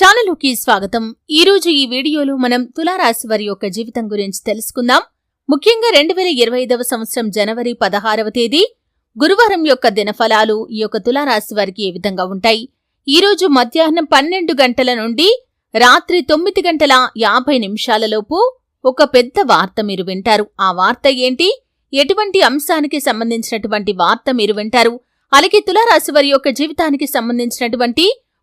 ఛానలుకి స్వాగతం. ఈరోజు ఈ వీడియోలో మనం తులారాశి వారి యొక్క జీవితం గురించి తెలుసుకుందాం. ముఖ్యంగా రెండు వేల ఇరవై ఐదవ సంవత్సరం జనవరి పదహారవ తేదీ గురువారం యొక్క దినఫలాలు ఈ యొక్క తులారాశి వారికి ఏ విధంగా ఉంటాయి? ఈ రోజు మధ్యాహ్నం పన్నెండు గంటల నుండి రాత్రి తొమ్మిది గంటల యాభై నిమిషాలలోపు ఒక పెద్ద వార్త మీరు వింటారు. ఆ వార్త ఏంటి? ఎటువంటి అంశానికి సంబంధించినటువంటి వార్త మీరు వింటారు? అలాగే తులారాశి వారి యొక్క జీవితానికి సంబంధించినటువంటి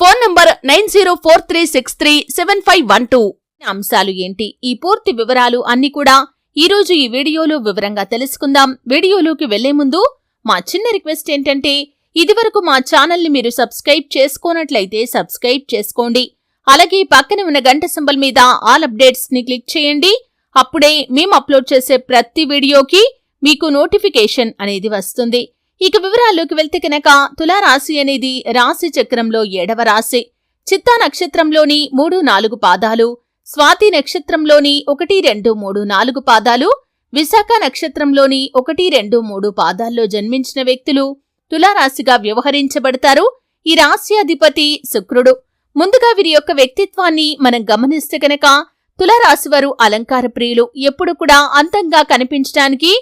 Phone number nine zero four three six three seven five one two. అంశాలు ఏంటి? ఈ పూర్తి వివరాలు అన్ని కూడా ఈరోజు ఈ వీడియోలో వివరంగా తెలుసుకుందాం. వీడియోలోకి వెళ్ళే ముందు మా చిన్న రిక్వెస్ట్ ఏంటంటే ఇదివరకు మా ఛానల్ని మీరు సబ్స్క్రైబ్ చేసుకోనట్లయితే సబ్స్క్రైబ్ చేసుకోండి. అలాగే పక్కన ఉన్న గంట సింబల్ మీద ఆల్ అప్డేట్స్ని క్లిక్ చేయండి. అప్పుడే మేము అప్లోడ్ చేసే ప్రతి వీడియోకి మీకు నోటిఫికేషన్ అనేది వస్తుంది. ఇక వివరాల్లోకి వెళ్తే కనుక తులారాశి అనేది రాశి చక్రంలో ఏడవ రాశి. చిత్తా నక్షత్రంలోని మూడు నాలుగు పాదాలు స్వాతి నక్షత్రంలోని ఒకటి రెండు మూడు నాలుగు పాదాలు విశాఖ నక్షత్రంలోని ఒకటి రెండు మూడు పాదాల్లో జన్మించిన వ్యక్తులు తులారాశిగా వ్యవహరించబడతారు. ఈ రాశి అధిపతి శుక్రుడు. ముందుగా వీరి యొక్క వ్యక్తిత్వాన్ని మనం గమనిస్తే కనుక తులారాశివారు అలంకార ప్రియులు. ఎప్పుడు కూడా అందంగా కనిపించడానికి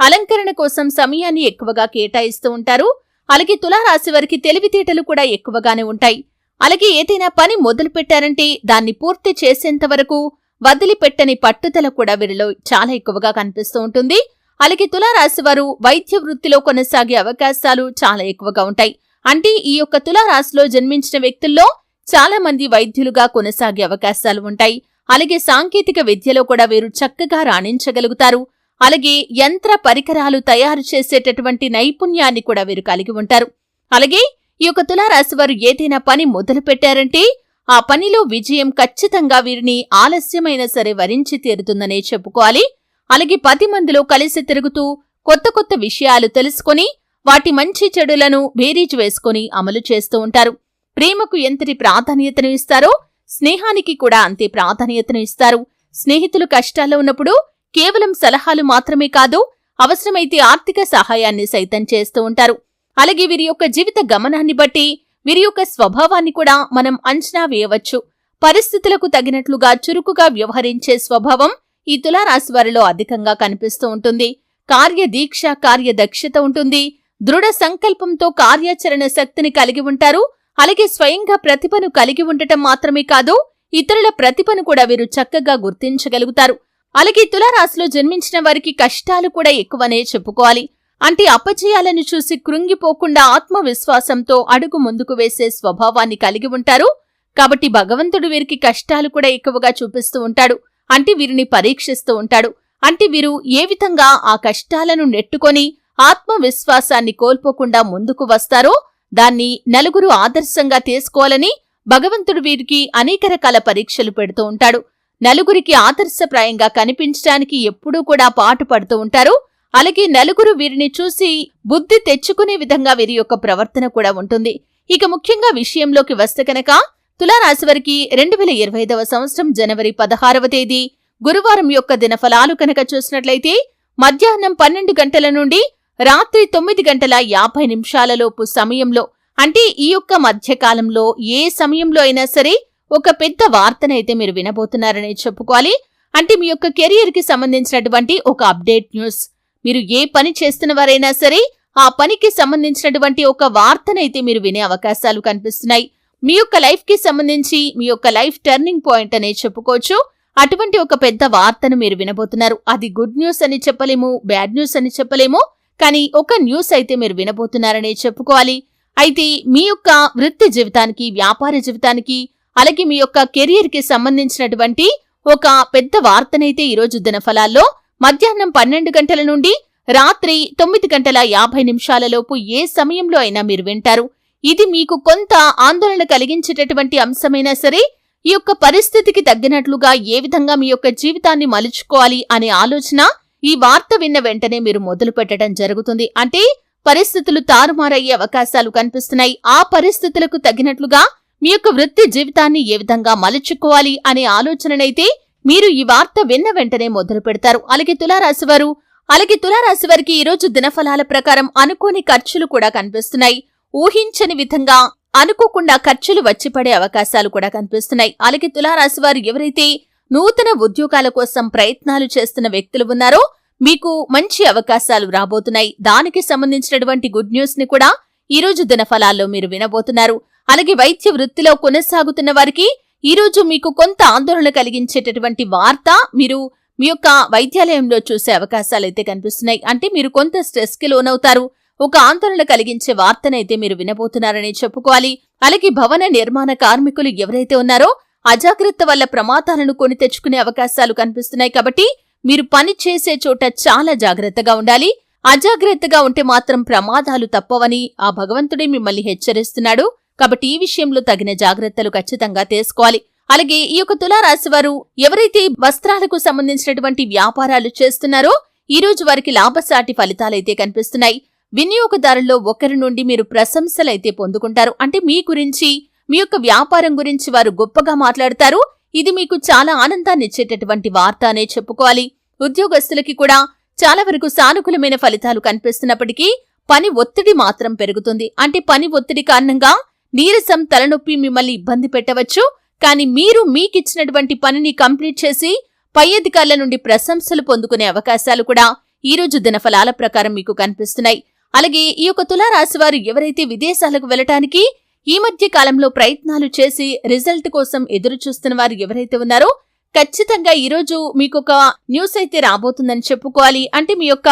అలంకరణ కోసం సమయాన్ని ఎక్కువగా కేటాయిస్తూ ఉంటారు. అలాగే తులారాశి వారికి తెలివితేటలు కూడా ఎక్కువగానే ఉంటాయి. అలాగే ఏదైనా పని మొదలు పెట్టారంటే దాన్ని పూర్తి చేసేంత వరకు వదిలిపెట్టని పట్టుదల కూడా వీరిలో చాలా ఎక్కువగా కనిపిస్తూ ఉంటుంది. అలాగే తులారాశి వారు వైద్య వృత్తిలో కొనసాగే అవకాశాలు చాలా ఎక్కువగా ఉంటాయి. అంటే ఈ యొక్క తులారాశిలో జన్మించిన వ్యక్తుల్లో చాలా మంది వైద్యులుగా కొనసాగే అవకాశాలు ఉంటాయి. అలాగే సాంకేతిక విద్యలో కూడా వీరు చక్కగా రాణించగలుగుతారు. అలాగే యంత్ర పరికరాలు తయారు చేసేటటువంటి నైపుణ్యాన్ని కూడా వీరు కలిగి ఉంటారు. అలాగే ఈ యొక్క తులారాశి వారు ఏదైనా పని మొదలు పెట్టారంటే ఆ పనిలో విజయం ఖచ్చితంగా వీరిని ఆలస్యమైన సరే వరించి తీరుతుందనే చెప్పుకోవాలి. అలాగే పది మందిలో కలిసి తిరుగుతూ కొత్త కొత్త విషయాలు తెలుసుకొని వాటి మంచి చెడులను బేరీజు వేసుకొని అమలు చేస్తూ ఉంటారు. ప్రేమకు ఎంతటి ప్రాధాన్యతను ఇస్తారో స్నేహానికి కూడా అంతే ప్రాధాన్యతను ఇస్తారు. స్నేహితులు కష్టాల్లో ఉన్నప్పుడు కేవలం సలహాలు మాత్రమే కాదు అవసరమైతే ఆర్థిక సహాయాన్ని సైతం చేస్తూ ఉంటారు. అలాగే వీరి యొక్క జీవిత గమనాన్ని బట్టి వీరి యొక్క స్వభావాన్ని కూడా మనం అంచనా వేయవచ్చు. పరిస్థితులకు తగినట్లుగా చురుకుగా వ్యవహరించే స్వభావం ఈ తులారాశి వారిలో అధికంగా కనిపిస్తూ ఉంటుంది. కార్యదీక్ష కార్యదక్షత ఉంటుంది. దృఢ సంకల్పంతో కార్యాచరణ శక్తిని కలిగి ఉంటారు. అలాగే స్వయంగా ప్రతిభను కలిగి ఉండటం మాత్రమే కాదు ఇతరుల ప్రతిభను కూడా వీరు చక్కగా గుర్తించగలుగుతారు. అలాగే తులారాశిలో జన్మించిన వారికి కష్టాలు కూడా ఎక్కువనే చెప్పుకోవాలి. అంటే అపజయాలను చూసి కృంగిపోకుండా ఆత్మవిశ్వాసంతో అడుగు ముందుకు వేసే స్వభావాన్ని కలిగి ఉంటారు. కాబట్టి భగవంతుడు వీరికి కష్టాలు కూడా ఎక్కువగా చూపిస్తూ ఉంటాడు. అంటే వీరిని పరీక్షిస్తూ ఉంటాడు. అంటే వీరు ఏ విధంగా ఆ కష్టాలను నెట్టుకొని ఆత్మవిశ్వాసాన్ని కోల్పోకుండా ముందుకు వస్తారో దాన్ని నలుగురు ఆదర్శంగా తీసుకోవాలని భగవంతుడు వీరికి అనేక రకాల పరీక్షలు పెడుతూ ఉంటాడు. నలుగురికి ఆదర్శప్రాయంగా కనిపించడానికి ఎప్పుడూ కూడా పాటు పడుతూ ఉంటారు. అలాగే నలుగురు వీరిని చూసి బుద్ధి తెచ్చుకునే విధంగా వీరి యొక్క ప్రవర్తన కూడా ఉంటుంది. ఇక ముఖ్యంగా విషయంలోకి వస్తే కనుక తులారాశి వారికి రెండు వేల ఇరవై ఐదవ సంవత్సరం జనవరి పదహారవ తేదీ గురువారం యొక్క దినఫలాలు కనుక చూసినట్లయితే మధ్యాహ్నం పన్నెండు గంటల నుండి రాత్రి తొమ్మిది గంటల యాభై నిమిషాలలోపు సమయంలో అంటే ఈ యొక్క మధ్యకాలంలో ఏ సమయంలో అయినా సరే ఒక పెద్ద వార్తనైతే మీరు వినబోతున్నారని చెప్పుకోవాలి. అంటే మీ యొక్క కెరియర్కి సంబంధించినటువంటి ఒక అప్డేట్ న్యూస్. మీరు ఏ పని చేస్తున్న వారైనా సరే ఆ పనికి సంబంధించినటువంటి ఒక వార్తనైతే మీరు వినే అవకాశాలు కనిపిస్తున్నాయి. మీ యొక్క లైఫ్కి సంబంధించి మీ యొక్క లైఫ్ టర్నింగ్ పాయింట్ అనే చెప్పుకోవచ్చు. అటువంటి ఒక పెద్ద వార్తను మీరు వినబోతున్నారు. అది గుడ్ న్యూస్ అని చెప్పలేము బ్యాడ్ న్యూస్ అని చెప్పలేము. కానీ ఒక న్యూస్ అయితే మీరు వినబోతున్నారనే చెప్పుకోవాలి. అయితే మీ యొక్క వృత్తి జీవితానికి వ్యాపార జీవితానికి అలాగే మీ యొక్క కెరియర్కి సంబంధించినటువంటి ఒక పెద్ద వార్తనైతే ఈరోజు దినఫలాల్లో. మధ్యాహ్నం పన్నెండు గంటల నుండి రాత్రి తొమ్మిది గంటల యాభై నిమిషాలలోపు ఏ సమయంలో అయినా మీరు వింటారు. ఇది మీకు కొంత ఆందోళన కలిగించేటటువంటి అంశమైనా సరే ఈ యొక్క పరిస్థితికి తగ్గినట్లుగా ఏ విధంగా మీ యొక్క జీవితాన్ని మలుచుకోవాలి అనే ఆలోచన ఈ వార్త విన్న వెంటనే మీరు మొదలు పెట్టడం జరుగుతుంది. అంటే పరిస్థితులు తారుమారయ్యే అవకాశాలు కనిపిస్తున్నాయి. ఆ పరిస్థితులకు తగినట్లుగా మీ యొక్క వృత్తి జీవితాన్ని ఏ విధంగా మలుచుకోవాలి అనే ఆలోచననైతే మీరు ఈ వార్త విన్న వెంటనే మొదలు పెడతారు. అలాగే తులారాశి వారు అలాగే తులారాశి వారికి ఈరోజు దినఫలాల ప్రకారం అనుకోని ఖర్చులు కూడా కనిపిస్తున్నాయి. ఊహించని విధంగా అనుకోకుండా ఖర్చులు వచ్చి పడే అవకాశాలు కూడా కనిపిస్తున్నాయి. అలాగే తులారాశి వారు ఎవరైతే నూతన ఉద్యోగాల కోసం ప్రయత్నాలు చేస్తున్న వ్యక్తులు ఉన్నారో మీకు మంచి అవకాశాలు రాబోతున్నాయి. దానికి సంబంధించినటువంటి గుడ్ న్యూస్ని కూడా ఈ రోజు దినఫలాల్లో మీరు వినబోతున్నారు. అలాగే వైద్య వృత్తిలో కొనసాగుతున్న వారికి ఈ రోజు మీకు కొంత ఆందోళన కలిగించేటటువంటి వార్త మీరు మీ యొక్క వైద్యాలయంలో చూసే అవకాశాలైతే కనిపిస్తున్నాయి. అంటే మీరు కొంత స్ట్రెస్కి లోనవుతారు. ఒక ఆందోళన కలిగించే వార్తనైతే మీరు వినబోతున్నారని చెప్పుకోవాలి. అలాగే భవన నిర్మాణ కార్మికులు ఎవరైతే ఉన్నారో అజాగ్రత్త వల్ల ప్రమాదాలను కొని తెచ్చుకునే అవకాశాలు కనిపిస్తున్నాయి కాబట్టి మీరు పని చేసే చోట చాలా జాగ్రత్తగా ఉండాలి. అజాగ్రత్తగా ఉంటే మాత్రం ప్రమాదాలు తప్పవని ఆ భగవంతుడే మిమ్మల్ని హెచ్చరిస్తున్నాడు. కాబట్టి ఈ విషయంలో తగిన జాగ్రత్తలు ఖచ్చితంగా తీసుకోవాలి. అలాగే ఈ యొక్క తులారాశి వారు ఎవరైతే వస్త్రాలకు సంబంధించినటువంటి వ్యాపారాలు చేస్తున్నారో ఈ రోజు వారికి లాభసాటి ఫలితాలైతే కనిపిస్తున్నాయి. వినియోగదారుల్లో ఒకరి నుండి మీరు ప్రశంసలైతే పొందుకుంటారు. అంటే మీ గురించి మీ యొక్క వ్యాపారం గురించి వారు గొప్పగా మాట్లాడతారు. ఇది మీకు చాలా ఆనందాన్ని ఇచ్చేటటువంటి వార్త అనే చెప్పుకోవాలి. ఉద్యోగస్తులకి కూడా చాలా వరకు సానుకూలమైన ఫలితాలు కనిపిస్తున్నప్పటికీ పని ఒత్తిడి మాత్రం పెరుగుతుంది. అంటే పని ఒత్తిడి కారణంగా నీరసం తలనొప్పి మిమ్మల్ని ఇబ్బంది పెట్టవచ్చు. కానీ మీరు మీకిచ్చినటువంటి పనిని కంప్లీట్ చేసి పై అధికారుల నుండి ప్రశంసలు పొందుకునే అవకాశాలు కూడా ఈ రోజు దినఫలాల ప్రకారం మీకు కనిపిస్తున్నాయి. అలాగే ఈ యొక్క తులారాశి వారు ఎవరైతే విదేశాలకు వెళ్ళటానికి ఈ మధ్య కాలంలో ప్రయత్నాలు చేసి రిజల్ట్ కోసం ఎదురు చూస్తున్న వారు ఎవరైతే ఉన్నారో ఖచ్చితంగా ఈరోజు మీకు ఒక న్యూస్ అయితే రాబోతుందని చెప్పుకోవాలి. అంటే మీ యొక్క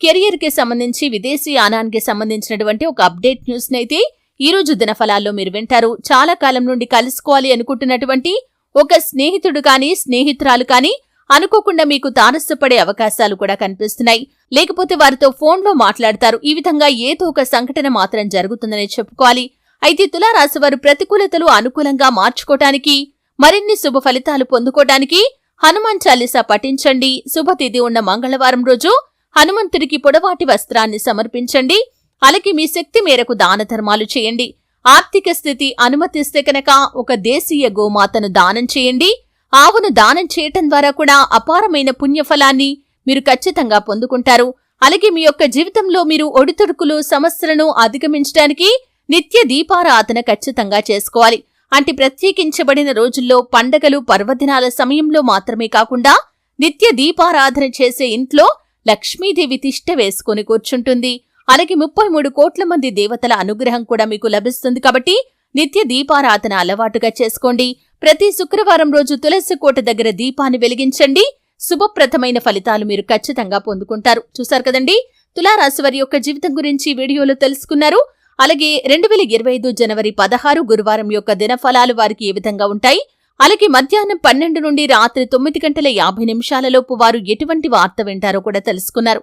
కెరియర్కి సంబంధించి విదేశీ యానానికి సంబంధించినటువంటి ఒక అప్డేట్ న్యూస్ అయితే ఈరోజు దినఫలాల్లో మీరు వింటారు. చాలా కాలం నుండి కలుసుకోవాలి అనుకుంటున్నటువంటి ఒక స్నేహితుడు కానీ స్నేహితురాలు కానీ అనుకోకుండా మీకు తారసపడే అవకాశాలు కూడా కనిపిస్తున్నాయి. లేకపోతే వారితో ఫోన్లో మాట్లాడతారు. ఈ విధంగా ఏదో ఒక సంఘటన మాత్రం జరుగుతుందని చెప్పుకోవాలి. అయితే తులారాశి వారు ప్రతికూలతలు అనుకూలంగా మార్చుకోవటానికి మరిన్ని శుభ ఫలితాలు పొందుకోవటానికి హనుమాన్ చాలీసా పఠించండి. శుభతిథి ఉన్న మంగళవారం రోజు హనుమంతుడికి పొడవాటి వస్త్రాన్ని సమర్పించండి. అలాగే మీ శక్తి మేరకు దాన ధర్మాలు చేయండి. ఆర్థిక స్థితి అనుమతిస్తే కనుక ఒక దేశీయ గోమాతను దానం చేయండి. ఆవును దానం చేయటం ద్వారా కూడా అపారమైన పుణ్యఫలాన్ని మీరు ఖచ్చితంగా పొందుకుంటారు. అలాగే మీ యొక్క జీవితంలో మీరు ఒడితొడుకులు సమస్యలను అధిగమించడానికి నిత్య దీపారాధన ఖచ్చితంగా చేసుకోవాలి. అంటే ప్రత్యేకించబడిన రోజుల్లో పండగలు పర్వదినాల సమయంలో మాత్రమే కాకుండా నిత్య దీపారాధన చేసే ఇంట్లో లక్ష్మీదేవి తిష్ట వేసుకుని కూర్చుంటుంది. అలాగే ముప్పై మూడు కోట్ల మంది దేవతల అనుగ్రహం కూడా మీకు లభిస్తుంది కాబట్టి నిత్య దీపారాధన అలవాటుగా చేసుకోండి. ప్రతి శుక్రవారం రోజు తులసి కోట దగ్గర దీపాన్ని వెలిగించండి. శుభప్రదమైన ఫలితాలు మీరు ఖచ్చితంగా పొందుకుంటారు. చూశారు కదండి? తులారాశి వారి యొక్క జీవితం గురించి వీడియోలో తెలుసుకున్నారు. అలాగే రెండు వేల ఇరవై ఐదు జనవరి పదహారు గురువారం యొక్క దినఫలాలు వారికి ఏ విధంగా ఉంటాయి? అలాగే మధ్యాహ్నం పన్నెండు నుండి రాత్రి తొమ్మిది గంటల యాభై నిమిషాలలోపు వారు ఎటువంటి వార్త వింటారో కూడా తెలుసుకున్నారు.